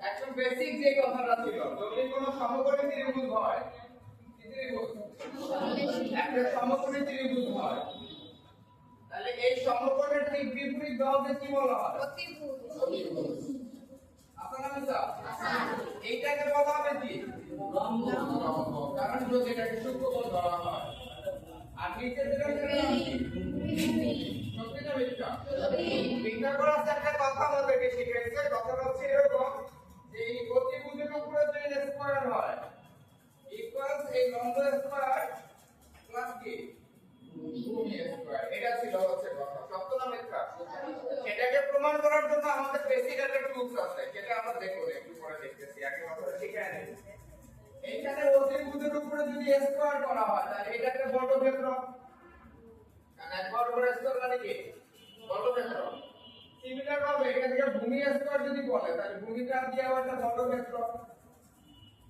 একদম বেসিক যে কথাটা ছিল। যদি কোনো সমকোণী ত্রিভুজ হয় একটা সমকোণী ত্রিভুজ হয়। তাহলে এই সমকোণের ঠিক বিপরীত বাহুকে কি বলা হয়? এইটাকে বলা হবে কি? কারণ যদি আর নিচের মানে ভূমিটা দিয়ে আবার একটা বর্গক্ষেত্র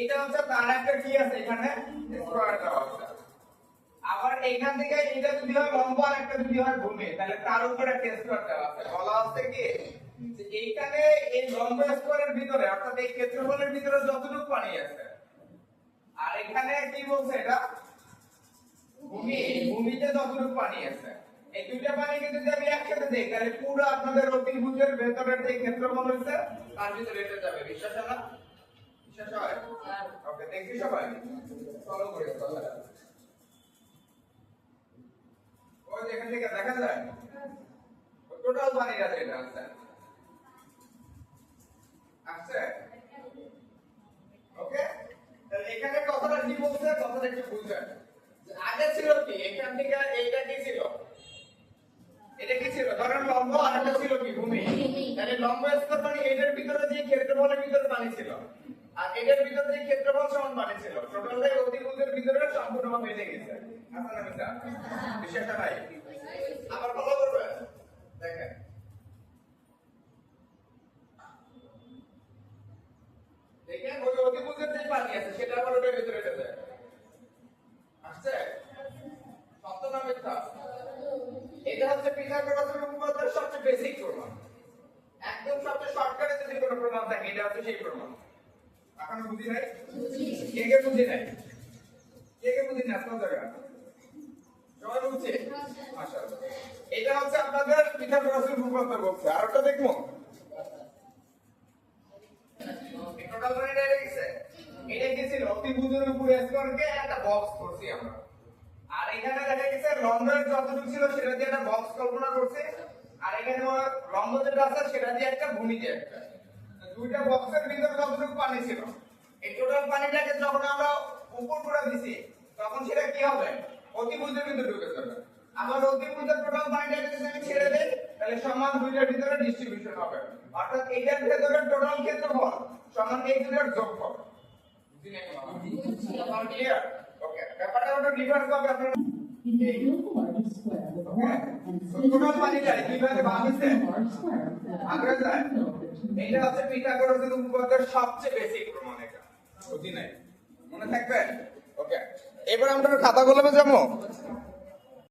এটা হচ্ছে তার একটা কি আছে, এখানে আবার এখান থেকে এটা যদি হয় লম্ব আর একটা যদি হয় ভূমি, তাহলে তার উপর একটা স্কয়ার দেওয়া আছে। বলা আছে কি? এইখানে এই লম্ব স্কয়ারের ভিতরে, অর্থাৎ এই ক্ষেত্রফলের ভিতরে যতটুকু পানি আছে, আর এখানে কি বলছে এটা? ভূমি, ভূমিতে যতটুকু পানি আছে। এই দুইটা পানি কিন্তু যদি আমি একসাথে দিই, তাহলে পুরো আপনাদের অতিভুজের ভেতরের যে ক্ষেত্রফল হয়েছে, তার ভিতরে এটা যাবে। বিশ্বাস না বিশ্বাস হয়? ওকে দেখি সবাই। ফলো করি ওই এখান থেকে দেখা যায়? টোটাল পানিটা যেটা আছে আছে? ওকে? তাহলে এখানে কথাটা কি বলছে? কথাটা একটু বুঝবেন। আগে ছিল কি? এখান থেকে এইটা কি ছিল? এটা কি ছিল? ধরেন লম্ব আর একটা ছিল কি? ভূমি। তাহলে লম্ব স্তর মানে এটার ভিতরে যে ক্ষেত্রফলের ভিতরে পানি ছিল। আর ভিতরে যে ক্ষেত্রফল সমান পানি ছিল। টোটালটাই ভিতরে সম্পূর্ণভাবে মিলে গেছে। আপনার নামে স্যার বিষয়টা নাই। আবার দেখেন। যে পানি আছে, সেটা আবার ভিতরে এটা হচ্ছে সবচেয়ে প্রমাণ। একদম সবচেয়ে শর্টকাটে যদি কোনো প্রমাণ থাকে, এটা হচ্ছে সেই প্রমাণ। এখনও বুঝি নাই? কে কে বুঝি নাই? কে কে বুঝি না আপনার জায়গা সবাই বুঝছে? মাশাআল্লাহ। এটা হচ্ছে আপনাদের পিথাগোরাসের উপপাদ্য বলছে আর একটা দেখব বক্স করছি আমরা। আর এখানে দেখা গেছে ছিল সেটা দিয়ে একটা বক্স কল্পনা করছে। আর এখানে লম্ব যেটা আছে, সেটা দিয়ে একটা ভূমি দিয়ে একটা। দুইটা বক্সের ভিতরে যতটুকু পানি ছিল? এই টোটাল পানিটাকে যখন আমরা উপর করে দিছি, তখন সেটা কি হবে? অতিভুজের ভিতরে ঢুকে যাবে। আবার অতিভুজের টোটাল পানিটাকে যদি আমি ছেড়ে দেই, তাহলে সমান দুইটার ভিতরে ডিস্ট্রিবিউশন হবে। অর্থাৎ এইটার ভেতরে টোটাল ক্ষেত্রফল সমান এই দুটার যোগফল। ওকে ব্যাপারটা ওটা ডিফারেন্স হবে আপনার। যায় এটা হচ্ছে পিথাগোরাসের উপপাদ্যের সবচেয়ে বেসিক প্রমাণ এটা। বুঝি নাই? মনে থাকবে? ওকে। এবার আমরা খাতা কলমে যাব?